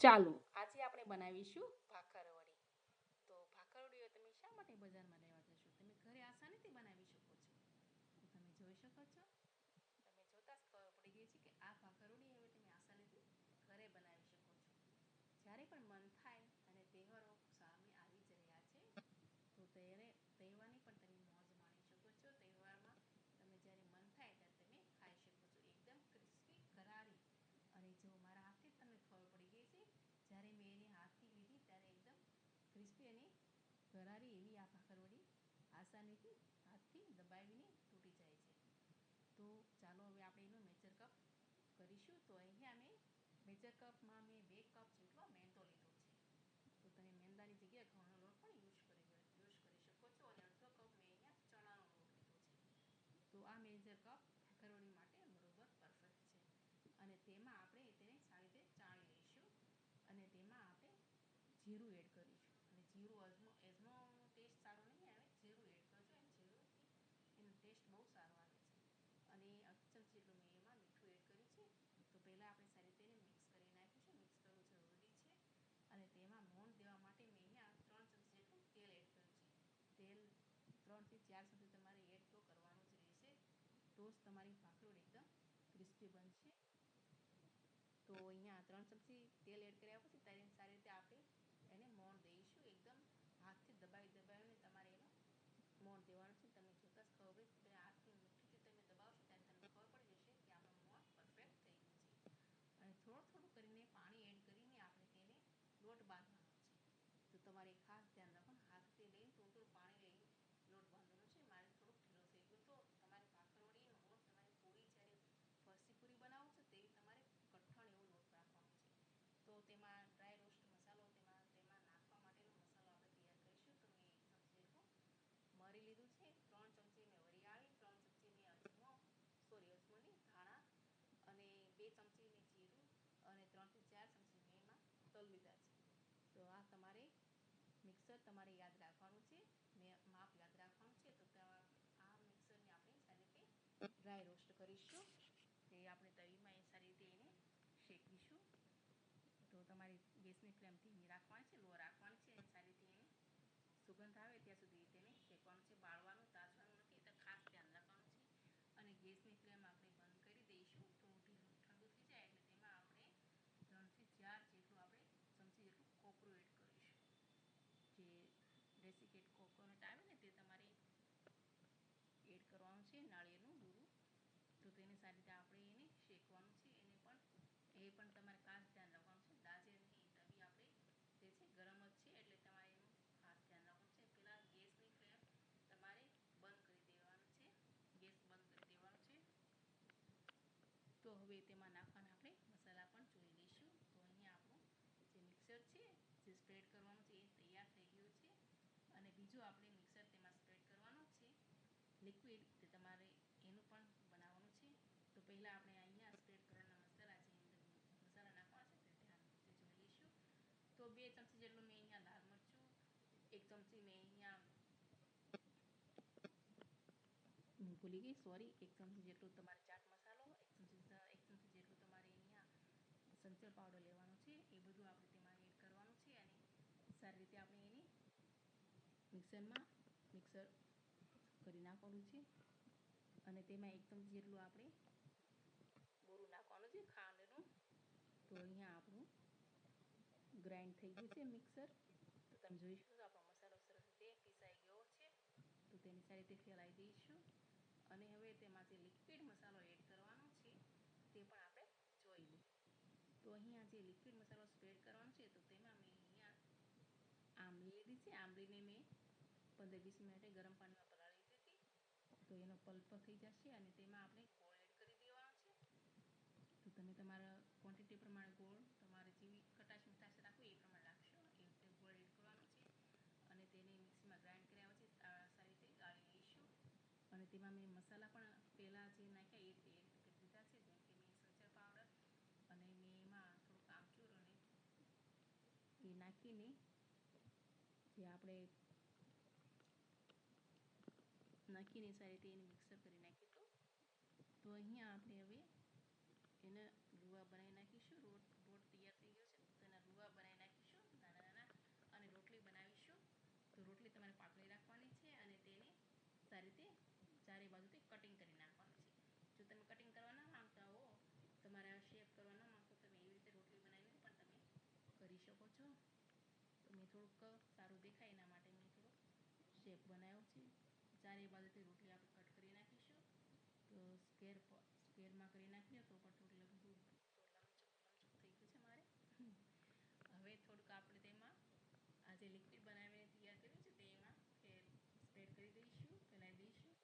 ચાલો. આજે આપણે બનાવીશું ભાખરવડી તો ભાખરવડીઓ તમે શા માટે બજારમાં લેવા જશો તમે ઘરે આસાનીથી બનાવી શકો છો તો તમે જોઈ શકો છો તમે જોતા જ ખબર પડી ગઈ છે કે આ ભાખરવડી હવે તમે આસાનીથી ઘરે બનાવી શકો છો જ્યારે પણ મન થાય અને તહેવારો સામે આવી જ રહ્યા છે તો ત્યારે તહેવારની પણ તમે મોજ માણી શકો છો તહેવારમાં તમે જ્યારે મન થાય ત્યારે તમે ખાઈ શકો છો એકદમ ક્રિસ્પી કરારી અને જો મારા હાથથી જ તમને ખબર પડી ગઈ છે જ્યારે મેં એને હાથથી લીધી ત્યારે એકદમ ક્રિસ્પી અને કરારી એવી આ ભાખરવડી આસાનીથી હાથથી દબાવીને તૂટી જાય છે. તો ચાલો હવે આપણે એનો મેજર કપ કરીશું. તો અહીંયા મેં મેજર કપમાં મેં બે કપ જેટલો મેંદો લીધો છે. તો તમે મેંદાની જગ્યાએ ઘઉંનો લોટ પણ યુઝ કરી યુઝ કરી શકો છો અને અડધો કપ મેં અહીંયા ચણાનો લોટ લીધો છે. તો આ મેજર કપ ભાખરવડી માટે બરોબર પરફેક્ટ છે. અને તેમાં આપણે તેને સારી રીતે ચાળી લઈશું. અને તેમાં આપણે જીરું એડ કરીશું. જીરું અજમો એજમો ટેસ્ટ સારો નહીં આવે જીરું એડ કરજો અને જીરુંથી એનો ટેસ્ટ બહુ સારો આવે છે. અને ચમચી જેટલું મેં એમાં મીઠું એડ કર્યું છે, તો પહેલાં આપણે સારી રીતે મિક્સ કરી નાખ્યું છે મિક્સ કરવું જરૂરી છે. અને તેમાં મોણ દેવા માટે મેં અહીંયા ત્રણ ચમચી જેટલું તેલ એડ કર્યું છે. તેલ ત્રણથી ચાર સુધી તમારે એડ તો કરવાનું જ રહેશે. તો જ તમારી ભાખરોડ એકદમ ક્રિસ્પી બનશે. તો અહીંયા ત્રણ ચમચી તેલ એડ કર્યા પછી ત્યારે સારી રીતે આપણે એને મોણ દઈશું એકદમ હાથથી દબાવી દબાવીને તમારે એનો મોણ દેવાનું છે તમે જોતા જ ખબર પડે કે હાથથી મુઠ્ઠીથી તમે દબાવશો ત્યારે તમને ખબર પડી જશે કે આપણું મોણ પરફેક્ટ થઈ ગયું છે અને થોડું થોડું કરીને પાણી એડ કરીને આપણે તેને લોટ બાંધવાનો છે. તો તમારે ખાસ ધ્યાન રાખવાનું, હાથથી લઈને થોડું પાણી લઈ લોટ બાંધવાનો છે. મારે થોડોક ઢીલો થઈ ગયો તો તમારે ભાખરવડીનો લોટ તમારે પૂરી જ્યારે ફરસી પૂરી બનાવો છો, તેવી તમારે કઠણ એવો લોટ રાખવાનો છે. તો તેમાં ડ્રાય રોસ્ટ મસાલો, તેમાં તેમાં નાખવા માટેનો મસાલો આપણે તૈયાર કરીશું. તો મેં ચમચી જેટલું મરી લીધું છે. ત્રણ ચમચી મેં વરિયાળી ત્રણ ચમચી મેં અજમો સોરી અજમો ધાણા અને બે ચમચી મેં જીરું અને ત્રણથી ચાર ચમચી મેં એમાં તલ લીધા તમારે મિક્સર તમારે યાદ રાખવાનું છે. માપ યાદ રાખવાનું છે. તો આ મિક્સરને આપણે સારી રીતે ડ્રાય રોસ્ટ કરીશું. તે આપણે તવીમાં એ સારી રીતે એને શેકીશું. તો તમારી ગેસની ફ્લેમ ધીમી રાખવાની છે, લો રાખવાની છે. અને સારી રીતે એને સુગંધ આવે ત્યાં સુધી તેને શેકવાનું છે બાળવાનું તાજવાનું નથી તો ખાસ ધ્યાન રાખવાનું છે અને ગેસની ફ્લેમ આપણે બંધ કરી દઈશું થોડું ઢીલું ઠંડુ થઈ જાય એટલે તેમાં આપણે ત્રણથી ચાર જેટલું આપણે ચમચી જેટલું કોપરું એડ કરીશું જે ડેસિકેટ કોકોનટ આવે ને તે તમારે એડ કરવાનું છે નાળિયેરનું દૂરું તેને રીતે આપણે એને શેકવાનું છે. એને પણ, એ પણ તમારે ખાસ ધ્યાન રાખવાનું છે. દાજે નહીં આપણે જે છે, ગરમ જ છે, એટલે તમારે એનું ખાસ ધ્યાન રાખવાનું છે. પહેલાં ગેસની ફ્લેમ તમારે બંધ કરી દેવાનું છે. ગેસ બંધ કરી દેવાનો છે. તો હવે તેમાં નાખવાના આપણે મસાલા પણ જોઈ લઈશું. તો અહીંયા આપણું જે મિક્સર છે, જે સ્પ્રેડ કરવાનું છે, એ તૈયાર થઈ ગયું છે. અને બીજું આપણે મિક્સર તેમાં સ્પ્રેડ કરવાનું છે. લિક્વિડ તે તમારે એનું પણ બનાવવાનું છે તો પહેલાં આપણે અહીંયા સ્પ્રેડ કરવાના મસાલા છે મસાલા નાખવાના છે તે ધ્યાનથી જોઈ લઈશું તો બે ચમચી જેટલું મેં અહીંયા લાલ મરચું એક ચમચી મેં અહીંયા હું ભૂલી ગઈ સોરી એક ચમચી જેટલું તમારે ચાટ મસાલો એક ચમચી એક ચમચી જેટલું તમારે અહીંયા સંચળ પાવડર લેવાનો છે એ બધું આપણે તેમાં એડ કરવાનું છે અને સારી રીતે આપણે એને મિક્સરમાં મિક્સર કરી નાખવાનું છે અને તેમાં એક ચમચી જેટલું આપણે બોરું નાખવાનું છે, ખાંડનું. તો અહીંયા આપણું ગ્રાઇન્ડ થઈ ગયું છે મિક્સર. તો તમે જોઈ શકો આપણો મસાલો સરસ રીતે પીસાઈ ગયો છે. તો તેની સારી રીતે ફેલાવી દઈશું અને હવે તેમાં જે લિક્વિડ મસાલો એડ કરવાનો છે, તે પણ આપણે જોઈ લઈએ. તો અહીંયા જે લિક્વિડ મસાલો સ્પ્રેડ કરવાનો છે, તો તેમાં મેં અહીંયા આંબલી લીધી છે. આંબલીને મેં પંદર વીસ મિનિટે ગરમ પાણીમાં પલાળી દીધી તો એનો પલ્પ થઈ જશે અને તેમાં આપણે ગોળ એડ કરી દેવાનો છે તો તમે તમારા ક્વોન્ટિટી પ્રમાણે ગોળ, તમારે જેવી ખટાશ મીઠાશ રાખો એ પ્રમાણે રાખશો. એ રીતે ગોળ એડ કરવાનો છે. અને તેને મિક્સીમાં ગ્રાઇન્ડ કર્યા પછી સારી રીતે ગાળી લઈશું. અને તેમાં મેં મસાલા પણ પહેલાં જે નાખ્યા એ રીતે એડ કરી દીધા છે. જેમ કે મેં સંચર પાવડર અને મેં એમાં થોડુંક આમચૂર અને એ નાખીને જે આપણે નાખીને સારી રીતે એને મિક્સર કરી નાખ્યું તો અહીંયા આપણે હવે એને રૂવા બનાવી નાખીશું. રોટ રોટ તૈયાર થઈ ગયો છે. તો રૂવા બનાવી નાખીશું. નાના નાના અને રોટલી બનાવીશું. તો રોટલી તમારે પાકળી રાખવાની છે અને તેને સારી રીતે ચારે બાજુથી કટિંગ કરી નાખવાની છે. જો તમે કટિંગ કરવાના માંગતા હો, તમારે આ શેપ કરવાના માંગતો તમે એવી રીતે રોટલી બનાવીને પણ તમે કરી શકો છો. તો મેં થોડુંક સારું દેખાય, એના માટે મેં થોડુંક શેપ બનાવ્યો છે. ચારે બાજુથી રોટલી આપણે કટ કરી નાખીશું. તો સ્કેર સ્કેરમાં કરી નાખીએ તો પણ થોડી આપણે તેમાં આ જે લિક્વિડ બનાવીને તૈયાર કર્યું છે, તેમાં સ્પ્રેડ કરી દઈશું, ફેલાવી દઈશું.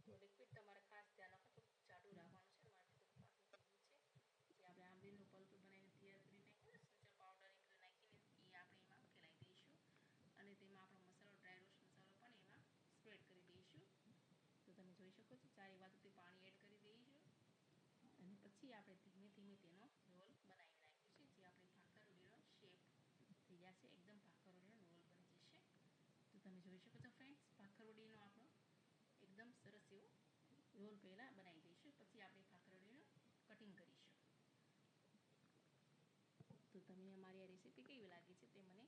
તો લિક્વિડ તમારે ખાસ ધ્યાન રાખો તો જાડું રાખવાનું છે માટે તો થઈ ગયું છે. જે આપણે આંબલીનું પલ્પ બનાવીને તૈયાર કરી નાખ્યું પાવડર એ નાખીને એ આપણે એમાં ફેલાવી દઈશું. અને તેમાં આપણો મસાલો ડ્રાય રોસ્ટ મસાલો પણ એમાં સ્પ્રેડ કરી દઈશું. તો તમે જોઈ શકો છો ચારે બાજુથી પાણી એડ કરી દઈશું. અને પછી આપણે ધીમે ધીમે તેનો રોલ બનાવી નાખ્યું છે જે આપણી ભાખરડીનો શેપ થઈ જશે એકદમ ભાખરડીનો રોલ બની જશે તો તમે જોઈ શકો છો ફ્રેન્ડ્સ ભાખરવડીનો આપણો એકદમ સરસ એવો રોલ પહેલાં બનાવી દઈશું. પછી આપણે ભાખરવડીનું કટિંગ કરીશું. તો તમને અમારી આ રેસીપી કેવી લાગી છે તે મને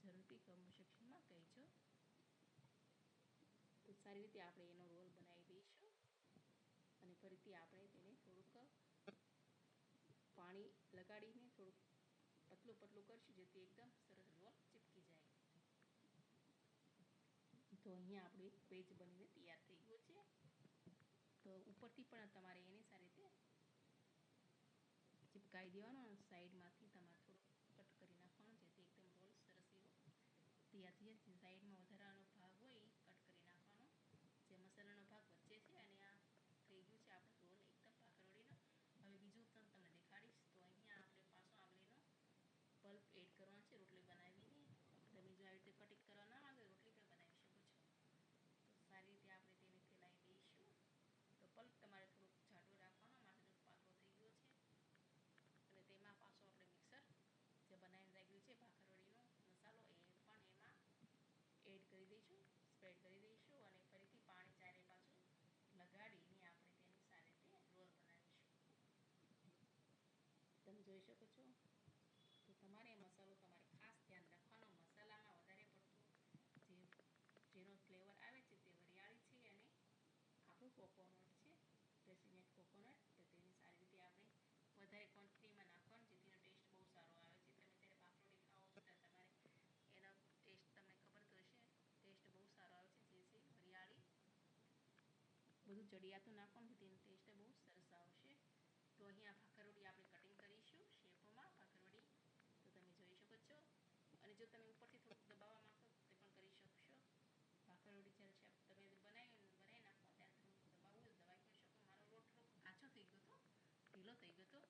જરૂરથી કમેન્ટ સેક્શનમાં કહેજો. તો સારી રીતે આપણે એનો રોલ બનાવી દઈશું. અને ફરીથી આપણે તેને થોડુંક પાણી લગાડીને થોડુંક પતલું પતલું કરશું જેથી એકદમ સરસ રોલ ચીપકી જાય તો અહીંયા આપણું એક પેજ બનીને તૈયાર થઈ ગયું છે. તો ઉપરથી પણ તમારે એને સારી રીતે ચીપકાવી દેવાનો સાઈડમાંથી તમારે થોડુંક કટ કરી નાખવાનું જેથી એકદમ રોલ સરસ એવો તૈયાર થઈ જાય સાઈડમાં વધારાનો ભાગ હોય એ કટ કરી નાખવાનો જે મસાલાનો ભાગ વચ્ચે છે અને આ થઈ ગયું છે આપણો રોલ એકદમ ભાખરવડીનો હવે બીજું પણ તમને દેખાડીશ તો અહીંયા આપણે પાછો આંબલીનો પલ્પ એડ કરવાનો છે રોટલી બનાવીને તમે જો આવી રીતે કટિંગ કરવા ના માંગે રોટલી પણ બનાવી શકો છો તો સારી રીતે આપણે તેને ફેલાવી દઈશું તો પલ્પ તમારે થોડુંક જાડું રાખવાનો માટે થોડુંક પાતળો થઈ ગયો છે અને તેમાં પાછો આપણે મિક્સર જે બનાવીને રાખ્યું છે ભાખરવડીનો મસાલો એ પણ એમાં એડ કરી દઈશું સ્પ્રેડ કરી દઈશું અને ફરીથી પાણી ચારે બાજુ લગાડીને આપણે તેની સારી રીતે રોલ બનાવીશું તમે જોઈ શકો છો તો તમારે મસાલો તમારે ખાસ ધ્યાન રાખવાનો મસાલામાં વધારે પડતું જે જેનો ફ્લેવર આવે છે તે વરિયાળી છે અને આપણું કોકોનટ છે રેસીમેટ કોકોનટ તો તેની સારી રીતે આપણે વધારે ક્વોન્ટિટીમાં નાખવાનું જેથી એનો ટેસ્ટ બહુ સારો આવે છે તમે જ્યારે ભાખરોડી ખાઓ છો ત્યારે તમારે એનો ટેસ્ટ તમને ખબર તો હશે ટેસ્ટ બહુ સારો આવે છે જે છે વરિયાળી બધું ચડિયાતું નાખવાનું એનો ટેસ્ટ બહુ સરસ આવશે. તો અહીંયા ભાખરવડી આપણે કટિંગ કરીશું, શેપોમાં ભાખરવડી. તો તમે જોઈ શકો છો. અને જો તમે ઉપરથી થોડુંક દબાવવા માંગો તે પણ કરી શકશો. ભાખરવડી જ્યારે છે તમે બનાવી બનાવી નાખો, ત્યારે થોડુંક દબાવવું દબાવી પણ શકો. મારો લોટ આછો થઈ ગયો હતો, ઢીલો થઈ ગયો હતો.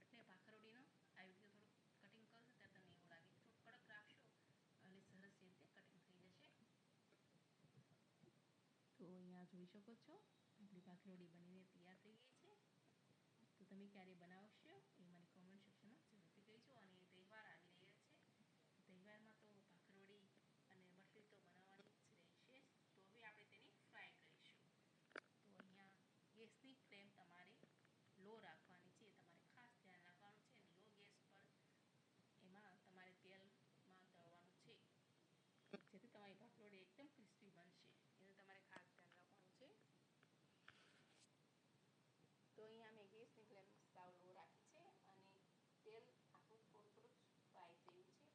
એટલે ભાખરવડીનો આવી રીતે થોડુંક કટિંગ કરશો, ત્યારે તમને એવું લાગે થોડુંક કડક રાખશો. અને સરસ રીતે કટિંગ થઈ જશે. તો અહીંયા જોઈ શકો છો. ભાખરવડી બનીને તૈયાર થઈ ગઈ છે. તો તમે ક્યારે બનાવશો એ મને કોમેન્ટ સેક્શનમાં જરૂરથી કહેજો અને તહેવાર આવી રહ્યા છે તહેવારમાં તો ભાખરવડી અને મઠલી તો બનાવવાની જ રહેશે તો હવે આપણે તેને ફ્રાય કરીશું તો અહીંયા ગેસની ફ્લેમ તમારે લો રાખવાની છે તમારે ખાસ ધ્યાન રાખવાનું છે લો ગેસ પર એમાં તમારે તેલમાં તળવાનું છે જેથી તમારી ભાખરવડી એકદમ ક્રિસ્પી બનશે એનું તમારે ખાસ ધ્યાન રાખવાનું છે તો અહીંયા મેં ગેસની ફ્લેમ સાવ લો રાખી છે અને તેલ આપણું થોડું થોડું ફ્રાય થયું છે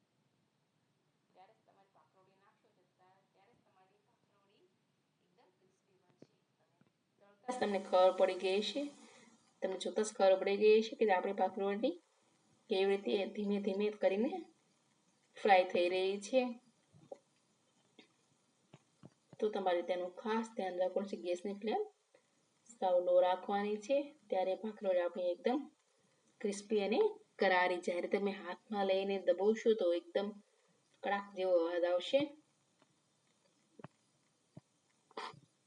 ત્યારે જ તમારી ભાખરવડી નાખશો તો ત્યારે જ તમારી ભાખરવડી એકદમ ક્રિસ્પી બનશે તમે તમને ખબર પડી ગઈ છે, તમને જ ખબર પડી ગઈ છે કે આપણી ભાખરવડી કેવી રીતે ધીમે ધીમે કરીને ફ્રાય થઈ રહી છે. તો તમારે તેનું ખાસ ધ્યાન રાખવાનું છે, ગેસની ફ્લેમ સાવ લો રાખવાની છે. ત્યારે ભાખરોડી આપણી એકદમ ક્રિસ્પી અને કરારી જ્યારે તમે હાથમાં લઈને દબાવશો તો એકદમ કડાક જેવો અવાજ આવશે.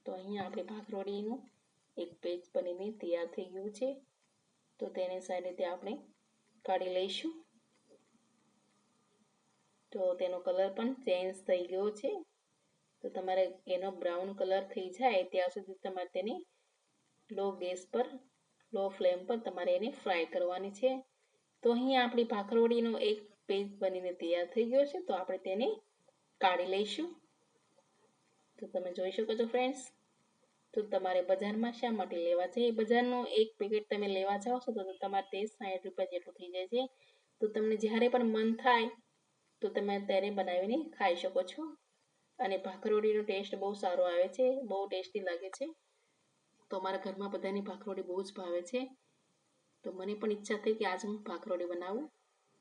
તો અહીંયા આપણે ભાખરવડીનું એક પેજ બનીને તૈયાર થઈ ગયું છે. તો તેને સારી રીતે આપણે કાઢી લઈશું. તો તેનો કલર પણ ચેન્જ થઈ ગયો છે. તો તમારે એનો બ્રાઉન કલર થઈ જાય ત્યાં સુધી તમારે તેને લો ગેસ પર લો ફ્લેમ પર તમારે એને ફ્રાય કરવાની છે. તો અહીંયા આપણી ભાખરવડીનો એક પેજ બનીને તૈયાર થઈ ગયો છે. તો આપણે તેને કાઢી લઈશું. તો તમે જોઈ શકો છો ફ્રેન્ડ્સ તો તમારે બજારમાં શા માટે લેવા છે? બજારનો એક પેકેટ તમે લેવા જાઓ છો, તો તમારે તે સાઠ રૂપિયા જેટલું થઈ જાય છે. તો તમને જ્યારે પણ મન થાય, તો તમે ત્યારે બનાવીને ખાઈ શકો છો. અને ભાખરોડીનો ટેસ્ટ બહુ સારો આવે છે, બહુ ટેસ્ટી લાગે છે. તો અમારા ઘરમાં બધાની ભાખરોડી બહુ જ ભાવે છે. તો મને પણ ઈચ્છા થઈ કે આજ હું ભાખરોડી બનાવું.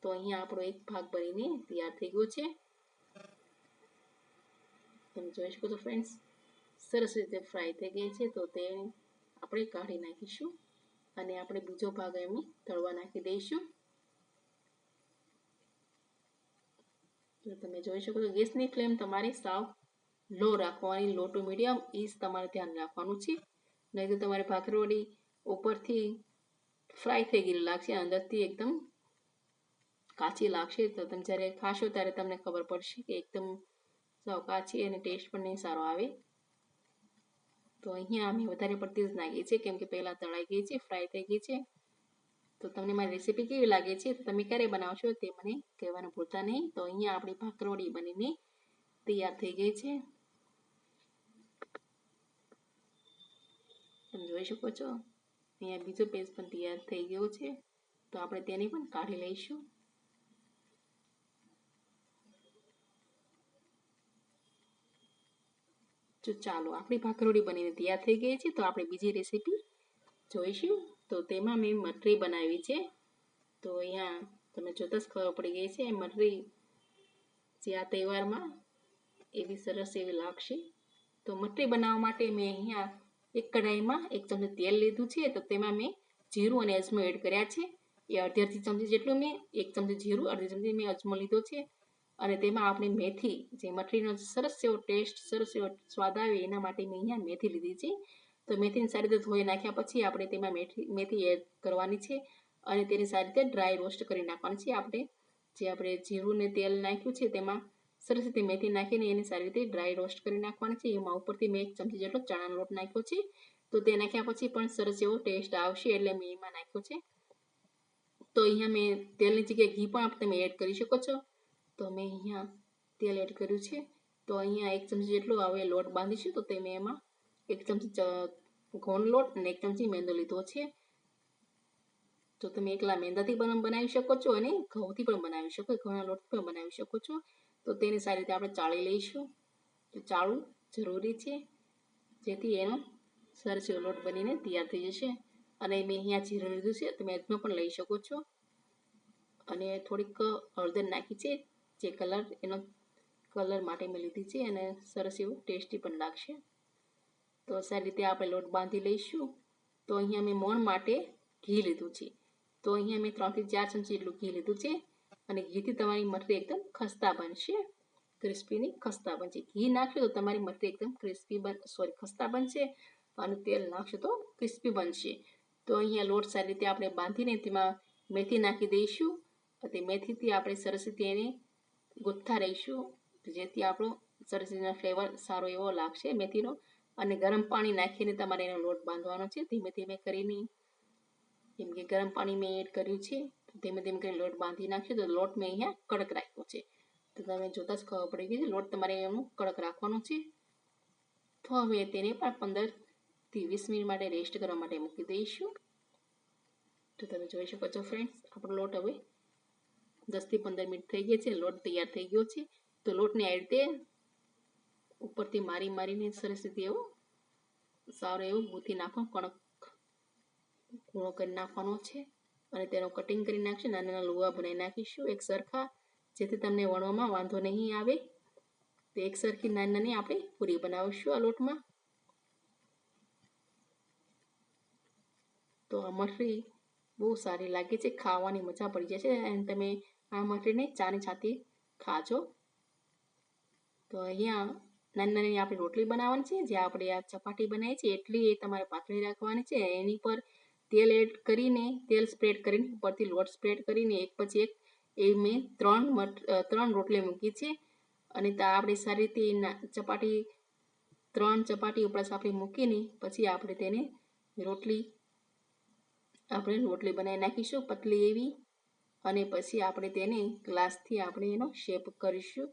તો અહીંયા આપણો એક ભાગ બનીને તૈયાર થઈ ગયો છે. તમે જોઈ શકો છો ફ્રેન્ડ્સ સરસ રીતે ફ્રાય થઈ ગઈ છે, તો તે આપણે કાઢી નાખીશું અને આપણે બીજો ભાગ એમ તળવા નાખી દઈશું. તમે જોઈ શકો છો, ગેસની ફ્લેમ તમારી સાવ લો રાખવાની, લો ટુ મીડિયમ એ તમારે ધ્યાન રાખવાનું છે. નહીં તો તમારે ભાખરવડી ઉપરથી ફ્રાય થઈ ગયેલી લાગશે, અંદરથી એકદમ કાચી લાગશે. તો તમે જ્યારે ખાશો ત્યારે તમને ખબર પડશે કે એકદમ સાવ કાચી અને ટેસ્ટ પણ નહીં સારો આવે. તો અહીંયા અમે વધારે પડતી જ નાખીએ છીએ, કેમ કે પહેલાં તળાઈ ગઈ છે ફ્રાય થઈ ગઈ છે. તો તમને મારી રેસીપી કેવી લાગે છે તમે ક્યારે બનાવશો તે મને કહેવાનું ભૂલતા નહીં. તો અહીંયા આપણી ભાખરવડી બનીને તૈયાર થઈ ગઈ છે. તમે જોઈ શકો છો, અહીંયા બીજો પેજ પણ તૈયાર થઈ ગયો છે. તો આપણે તેને પણ કાઢી લઈશું. તો ચાલો, આપણી ભાખરોડી બનીને તૈયાર થઈ ગઈ છે, તો આપણે બીજી રેસીપી જોઈશું. તો તેમાં મેં મટરી બનાવી છે. તો અહીંયા તમે જોતા જ ખબર પડી ગઈ છે, મટરી જે આ તહેવારમાં એવી સરસ એવી લાગશે. તો મટરી બનાવવા માટે મેં અહીંયા એક કઢાઈમાં એક ચમચી તેલ લીધું છે, તો તેમાં મેં જીરું અને અજમો એડ કર્યા છે. એ અડધી અડધી ચમચી જેટલું મેં, એક ચમચી જીરું, અડધી ચમચી મેં અજમો લીધો છે. અને તેમાં આપણે મેથી, જે મઠરીનો સરસ એવો ટેસ્ટ સરસ એવો સ્વાદ આવે એના માટે મેં અહીંયા મેથી લીધી છે. તો મેથીને સારી રીતે ધોઈ નાખ્યા પછી આપણે તેમાં મેથી મેથી એડ કરવાની છે અને તેને સારી રીતે ડ્રાય રોસ્ટ કરી નાખવાની છે. આપણે જે આપણે જીરું ને તેલ નાખ્યું છે તેમાં સરસ રીતે મેથી નાખીને એને સારી રીતે ડ્રાય રોસ્ટ કરી નાખવાની છે. એમાં ઉપરથી મેં એક ચમચી જેટલો ચણાનો લોટ નાખ્યો છે. તો તે નાખ્યા પછી પણ સરસ એવો ટેસ્ટ આવશે એટલે મેં એમાં નાખ્યો છે. તો અહીંયા મેં તેલની જગ્યાએ ઘી પણ તમે એડ કરી શકો છો. તો મેં અહીંયા તેલ એડ કર્યું છે. તો અહીંયા એક ચમચી જેટલો હવે લોટ બાંધીશું તો તે મેં એમાં એક ચમચી ઘઉં લોટ અને એક ચમચી મેંદો લીધો છે. તો તમે એકલા મેંદાથી પણ બનાવી શકો છો અને ઘઉંથી પણ બનાવી શકો, ઘઉંના લોટથી પણ બનાવી શકો છો. તો તેને સારી રીતે આપણે ચાળી લઈશું. તો ચાળવું જરૂરી છે, જેથી એનો સરસ લોટ બનીને તૈયાર થઈ જશે. અને મેં અહીંયા જીરું લીધું છે, તમે અજમો પણ લઈ શકો છો. અને થોડીક હળદર નાખી છે જે કલર, એનો કલર માટે મેં લીધી છે અને સરસ એવું ટેસ્ટી પણ લાગશે. તો સારી રીતે આપણે લોટ બાંધી લઈશું. તો અહીંયા મેં મોણ માટે ઘી લીધું છે. તો અહીંયા મેં ત્રણથી ચાર ચમચી જેટલું ઘી લીધું છે અને ઘીથી તમારી મટરી એકદમ ખસ્તા બનશે. ક્રિસ્પીની ખસ્તા બનશે. ઘી નાખશો તો તમારી મટરી એકદમ ક્રિસ્પી બન, સોરી, ખસ્તા બનશે અને તેલ નાખશો તો ક્રિસ્પી બનશે. તો અહીંયા લોટ સારી રીતે આપણે બાંધીને તેમાં મેથી નાખી દઈશું. અને મેથીથી આપણે સરસ રીતે એને ગુથ્થા રહીશું. જેથી આપણો સરસ રીતના ફ્લેવર સારો એવો લાગશે મેથીનો. અને ગરમ પાણી નાખીને તમારે એનો લોટ બાંધવાનો છે. ધીમે ધીમે કરીને, જેમ કે ગરમ પાણી મેં એડ કર્યું છે ધીમે ધીમે કરીને લોટ બાંધી નાખ્યો. તો લોટ મેં અહીંયા કડક રાખ્યો છે. તો તમે જોતા જ ખબર પડી ગઈ છે, લોટ તમારે એનું કડક રાખવાનો છે. તો હવે તેને પણ પંદરથી વીસ મિનિટ માટે રેસ્ટ કરવા માટે મૂકી દઈશું. તો તમે જોઈ શકો છો ફ્રેન્ડ્સ આપણો લોટ હવે દસથી પંદર મિનિટ થઈ ગઈ છે, લોટ તૈયાર થઈ ગયો છે. તો લોટને આ રીતે ઉપરથી મારી મારીને સરસ રીતે એવો સારો એવો ગૂંથી નાખો, કણક કૂણો કરી નાખવાનો છે અને તેનો કટિંગ કરી નાખશું, નાના નાના લુવા બનાવી નાખીશું. એક સરખા જેથી તમને વણવામાં વાંધો નહીં આવે. તો એક સરખી નાની નાની આપણે પૂરી બનાવીશું આ લોટમાં. તો આ મઠરી બહુ સારી લાગે છે, ખાવાની મજા પડી જાય છે. અને તમે આ મઠરીને ચાની છાતી ખાજો. તો અહીંયા નાની નાની આપણે રોટલી બનાવવાની છે. જે આપણે આ ચપાટી બનાવી છે એટલી એ તમારે પાતળી રાખવાની છે. એની પર તેલ એડ કરીને, તેલ સ્પ્રેડ કરીને, ઉપરથી લોટ સ્પ્રેડ કરીને, એક પછી એક એ મેં ત્રણ ત્રણ રોટલી મૂકી છે. અને આપણે સારી રીતે ચપાટી, ત્રણ ચપાટી ઉપર આપણે મૂકીને, પછી આપણે તેને રોટલી, આપણે રોટલી બનાવી નાખીશું. પતલી એવી અને પછી આપણે તેને ગ્લાસથી આપણે એનો શેપ કરીશું.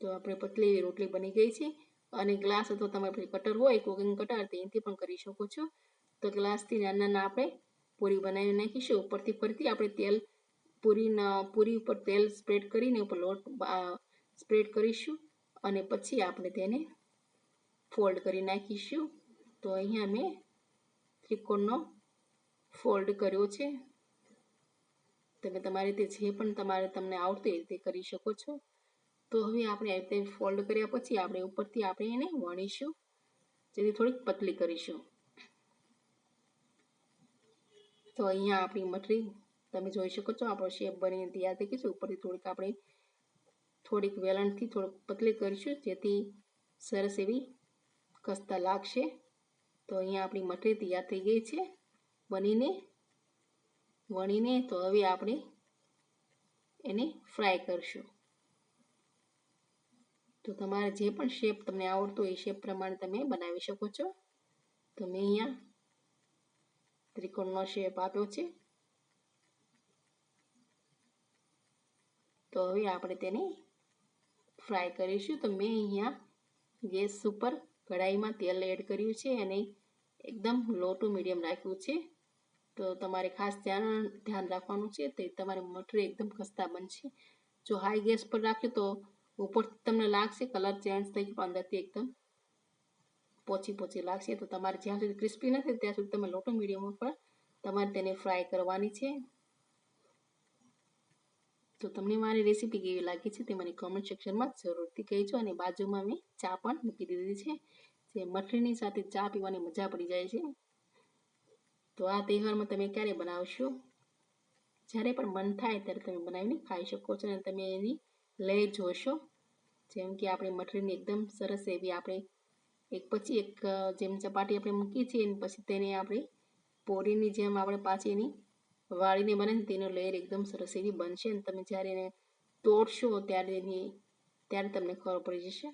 તો આપણે પતલી એવી રોટલી બની ગઈ છે. અને ગ્લાસ અથવા તમારી કટર હોય કુકિંગ કટર તેનાથી પણ કરી શકો છો. તો ગ્લાસથી નાના નાના આપણે પૂરી બનાવી નાખીશું. ઉપરથી ફરીથી આપણે તેલ પૂરીના, પૂરી ઉપર તેલ સ્પ્રેડ કરીને ઉપર લોટ સ્પ્રેડ કરીશું. અને પછી આપણે તેને ફોલ્ડ કરી નાખીશું. તો અહીંયા મેં ત્રિકોણનો ફોલ્ડ કર્યો છે. તમે તમારી રીતે જે પણ તમારે તમને આવડતું એ રીતે કરી શકો છો. તો હવે આપણે આવી રીતે ફોલ્ડ કર્યા પછી આપણે ઉપરથી આપણે એને વણીશું. જેથી થોડીક પતલી કરીશું. તો અહીંયા આપણી મટરી તમે જોઈ શકો છો, આપણો શેપ બનીને તૈયાર થઈ ગઈ છે. ઉપરથી થોડીક આપણે થોડીક વેલણથી થોડુંક પતલી કરીશું, જેથી સરસ એવી કસતા લાગશે. તો અહીંયા આપણી મટરી તૈયાર થઈ ગઈ છે. બનીને વણીને તો હવે આપણે એને ફ્રાય કરશું. તો તમારે જે પણ શેપ તમને આવડતો એ શેપ પ્રમાણે તમે બનાવી શકો છો. તો મેં અહીંયા ત્રિકોણનો શેપ આપ્યો છે. તો હવે આપણે તેને ફ્રાય કરીશું. તો મેં અહીંયા ગેસ ઉપર કઢાઈમાં તેલ એડ કર્યું છે અને એકદમ લો ટુ મીડિયમ રાખ્યું છે. તો તમારે ખાસ ધ્યાન ધ્યાન રાખવાનું છે તે તમારી મટરી એકદમ ખસ્તા બનશે. જો હાઈ ગેસ પર રાખ્યું તો ઉપરથી તમને લાગશે કલર ચેન્જ થઈ ગયો, અંદરથી એકદમ પોચી પોચી લાગશે. તો તમારે જ્યાં સુધી ક્રિસ્પી નથી ત્યાં સુધી તમે લોટો મીડિયમ પર તમારે તેને ફ્રાય કરવાની છે. તો તમને મારી રેસીપી કેવી લાગી છે તે મને કોમેન્ટ સેક્શનમાં જરૂરથી કહેજો અને બાજુમાં મેં ચા પણ મૂકી દીધી છે. જે મઠરીની સાથે ચા પીવાની મજા પડી જાય છે. તો આ તહેવારમાં તમે ક્યારે બનાવશો? જ્યારે પણ મન થાય ત્યારે તમે બનાવીને ખાઈ શકો છો અને તમે એની લઈ જોશો. જેમ કે આપણે મઠરીની એકદમ સરસ એવી આપણે એક પછી એક જેમ ચપાટી આપણે મૂકીએ છીએ અને પછી તેને આપણે પોરીની જેમ આપણે પાછી એની વાળીને બને તેનો લેયર એકદમ સરસ એવી બનશે અને તમે જ્યારે એને તોડશો ત્યારે એની, ત્યારે તમને ખબર પડી જશે.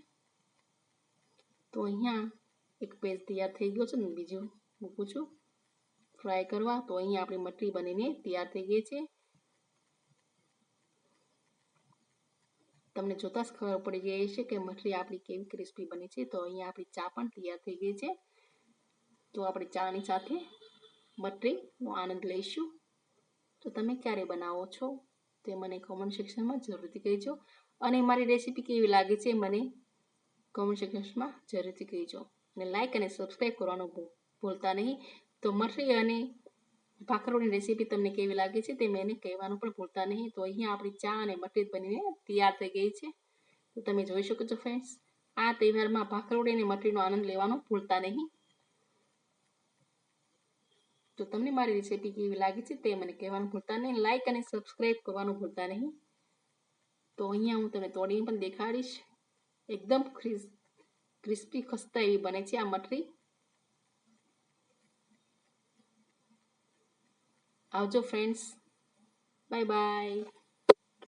તો અહીંયા એક પેજ તૈયાર થઈ ગયો છે ને બીજું મૂકું છું. ફ્રાય કરવા તો અહીં આપણી મટરી બનીને તૈયાર થઈ ગઈ છે. તમને જોતાં જ ખબર પડી ગઈ છે કે મઠરી આપણી કેવી ક્રિસ્પી બની છે. તો અહીંયા આપણી ચા પણ તૈયાર થઈ ગઈ છે. તો આપણે ચાની સાથે મટરીનો આનંદ લઈશું. તો તમે ક્યારે બનાવો છો તે મને કોમેન્ટ સેક્શનમાં જરૂરથી કહેજો. અને મારી રેસીપી કેવી લાગે છે મને કોમેન્ટ સેક્શનમાં જરૂરથી કહેજો. અને લાઇક અને સબસ્ક્રાઈબ કરવાનું ભૂલતા નહીં. તો મઠરી અને ભાખરોની રેસીપી તમને કેવી લાગે છે તે મેં કહેવાનું પણ ભૂલતા નહીં. તો અહીંયા આપણી ચા અને મઠરી બનીને તૈયાર થઈ ગઈ છે. તો તમે જોઈ શકો છો ફ્રેન્ડ્સ આ તહેવારમાં ભાખરોડી અને મટરીનો આનંદ લેવાનું ભૂલતા નહીં. તો તમને મારી રેસીપી કેવી લાગી છે તે મને કહેવાનું ભૂલતા નહીં. લાઇક અને સબસ્ક્રાઈબ કરવાનું ભૂલતા નહીં. તો અહીંયા હું તમને તોડીને પણ દેખાડીશ. એકદમ ક્રિસ ક્રિસ્પી ખસ્તા એવી બને છે આ મટરી Also friends, bye bye.